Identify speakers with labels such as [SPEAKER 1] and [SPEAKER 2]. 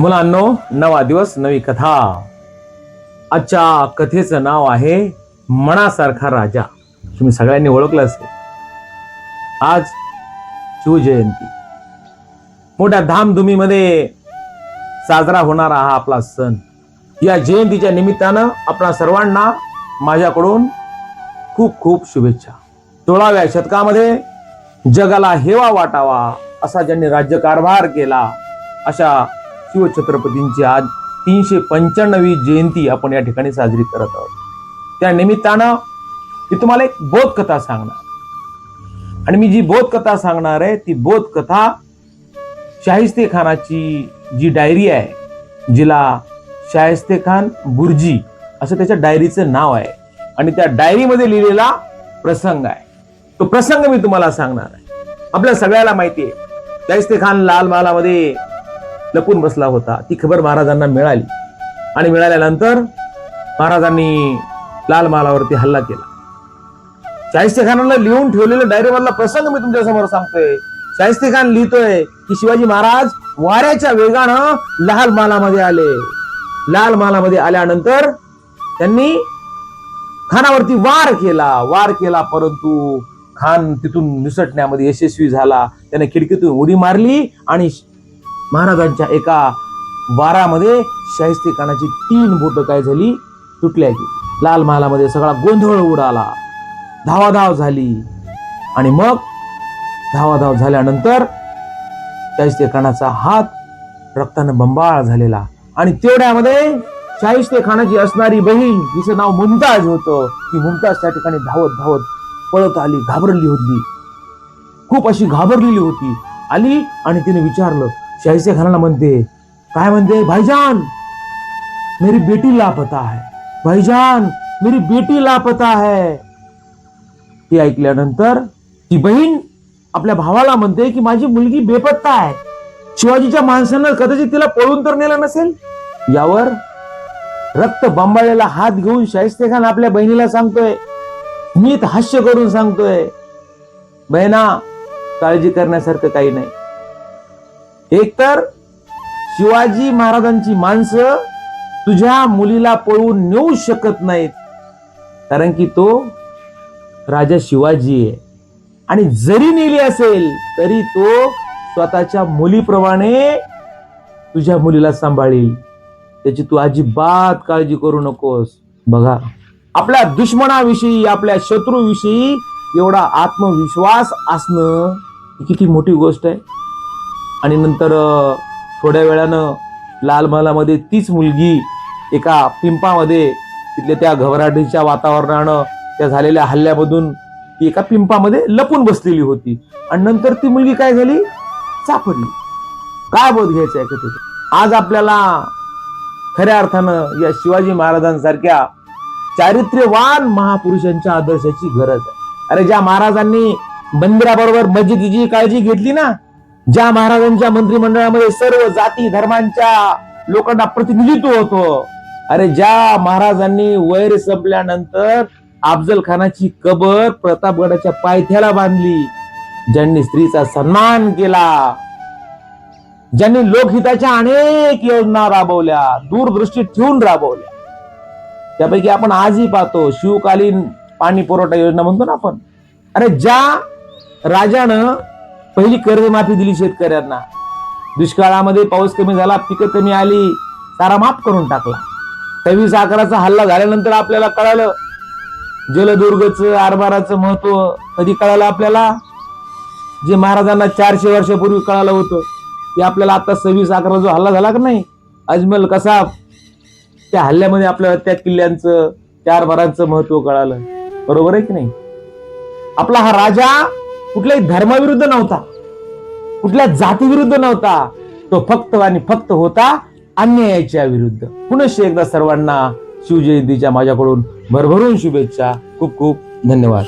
[SPEAKER 1] मुलांनो नवा दिवस नवी कथा. आजच्या कथेचं नाव आहे मनासारखा राजा. तुम्ही सगळ्यांनी ओळखलं असेल. आज शिवजयंती. मोठ्या धामधुमीमध्ये साजरा होणारा हा आपला सण. या जयंतीच्या निमित्तानं आपणा सर्वांना माझ्याकडून खूप खूप शुभेच्छा. सोळाव्या शतकामध्ये जगाला हेवा वाटावा असा ज्यांनी राज्यकारभार केला अशा शिवछत्रपतींची आज तीनशे पंच्याण्णवी जयंती आपण या ठिकाणी साजरी करत आहोत. त्या निमित्तानं मी तुम्हाला एक बोधकथा सांगणार. आणि मी जी बोधकथा सांगणार आहे ती बोधकथा शाहिस्ते खानाची जी डायरी आहे जिला शाहिस्ते खान बुर्जी असं त्याच्या डायरीचं नाव आहे. आणि त्या डायरीमध्ये लिहिलेला प्रसंग आहे. तो प्रसंग मी तुम्हाला सांगणार आहे. आपल्या सगळ्याला माहिती आहे. शाहिस्ते खान लाल महालामध्ये लपून बसला होता. ती खबर महाराजांना मिळाली. आणि मिळाल्यानंतर महाराजांनी लाल महालावरती हल्ला केला. शाहिस्ते खानाला लिहून ठेवलेलं डायरीमधला प्रसंग मी तुमच्यासमोर सांगतोय. शाहिस्ते खान लिहितोय की शिवाजी महाराज वाऱ्याच्या वेगानं लाल मालामध्ये आले. लाल मालामध्ये आल्यानंतर त्यांनी खानावरती वार केला. वार केला परंतु खान तिथून निसटण्यामध्ये यशस्वी झाला. त्याने खिडकीतून उडी मारली आणि महाराजांच्या एका वारामध्ये शाहिस्ती खानाची तीन बोट काय झाली? तुटल्या गेली लाल महालामध्ये सगळा गोंधळ उडाला. धावाधाव झाली. आणि मग धावाधाव झाल्यानंतर शाहिस्ते खानाचा हात रक्तानं बंबाळ झालेला. आणि तेवढ्यामध्ये शाहिस्ते खानाची असणारी बहीण जिचं नाव मुमताज होतं ती मुमताज त्या ठिकाणी धावत धावत पळत आली घाबरली होती. खूप अशी घाबरलेली होती. आली आणि तिने विचारलं शाहिस्ते खानाला म्हणते काय म्हणते? भाईजान मेरी बेटी लापता है. भाईजान मेरी बेटी लापता है. ती ऐकल्यानंतर ती बहीण आपल्या भावाला म्हणते की माझी मुलगी बेपत्ता आहे. शिवाजीच्या माणसानं कदाचित तिला पळून तर नेलं नसेल? यावर रक्त बांबाळलेला हात घेऊन शाहिस्ते खान आपल्या बहिणीला सांगतोय मीत हास्य करून सांगतोय बहिणा काळजी करण्यासारखं काही नाही. एकतर शिवाजी महाराजांची माणसं तुझ्या मुलीला पळवून नेऊ शकत नाहीत. कारण की तो राजा शिवाजी आहे. आणि जरी नेली असेल तरी तो स्वतःच्या मुलीप्रमाणे तुझ्या मुलीला सांभाळील. त्याची तू अजिबात काळजी करू नकोस. बघा आपल्या दुश्मनाविषयी आपल्या शत्रूविषयी एवढा आत्मविश्वास असणं ही किती मोठी गोष्ट आहे. आणि नंतर थोड्या वेळानं लाल महालामध्ये तीच मुलगी एका पिंपामध्ये तिथल्या त्या घबराटीच्या वातावरणानं त्या झालेल्या हल्ल्यामधून ती एका पिंपामध्ये लपून बसलेली होती. आणि नंतर ती मुलगी काय झाली? सापडली. काय बोध घ्यायचं आहे कथेत आज आपल्याला खऱ्या अर्थानं या शिवाजी महाराजांसारख्या चारित्र्यवान महापुरुषांच्या आदर्शाची गरज आहे. अरे ज्या महाराजांनी मंदिराबरोबर मस्जिदीची काळजी घेतली ना ज्या महाराजांच्या मंत्रिमंडळामध्ये सर्व जाती धर्मांच्या लोकांना प्रतिनिधित्व होतं अरे ज्या महाराजांनी वैर संपल्यानंतर अफजल खानाची कबर प्रतापगडाच्या पायथ्याला बांधली ज्यांनी स्त्रीचा सन्मान केला ज्यांनी लोकहिताच्या अनेक योजना राबवल्या दूरदृष्टी ठेवून राबवल्या. त्यापैकी आपण आजही पाहतो शिवकालीन पाणी पुरवठा योजना म्हणतो ना आपण. अरे ज्या राजानं पहिली कर्जमाफी दिली शेतकऱ्यांना. दुष्काळामध्ये पाऊस कमी झाला पिकं कमी आली सारा माफ करून टाकला. सव्वीस आकाराचा हल्ला झाल्यानंतर आपल्याला कळालं जलदुर्गचं आरबाराचं महत्त्व कधी कळालं आपल्याला? जे महाराजांना चारशे वर्षापूर्वी कळालं होतं ते आपल्याला आता सव्वीस अकरा जो हल्ला झाला का नाही? अजमल कसा त्या हल्ल्यामध्ये आपल्याला त्या किल्ल्यांचं त्या आरबारांचं महत्त्व कळालं. बरोबर आहे की नाही? आपला हा राजा कुठल्याही धर्माविरुद्ध नव्हता. कुठल्या जातीविरुद्ध नव्हता. तो फक्त आणि फक्त होता अन्यायाच्या विरुद्ध. पुनश्च एकदा सर्वांना शिवजयंतीच्या माझ्याकडून भरभरून शुभेच्छा. खूप खूप धन्यवाद.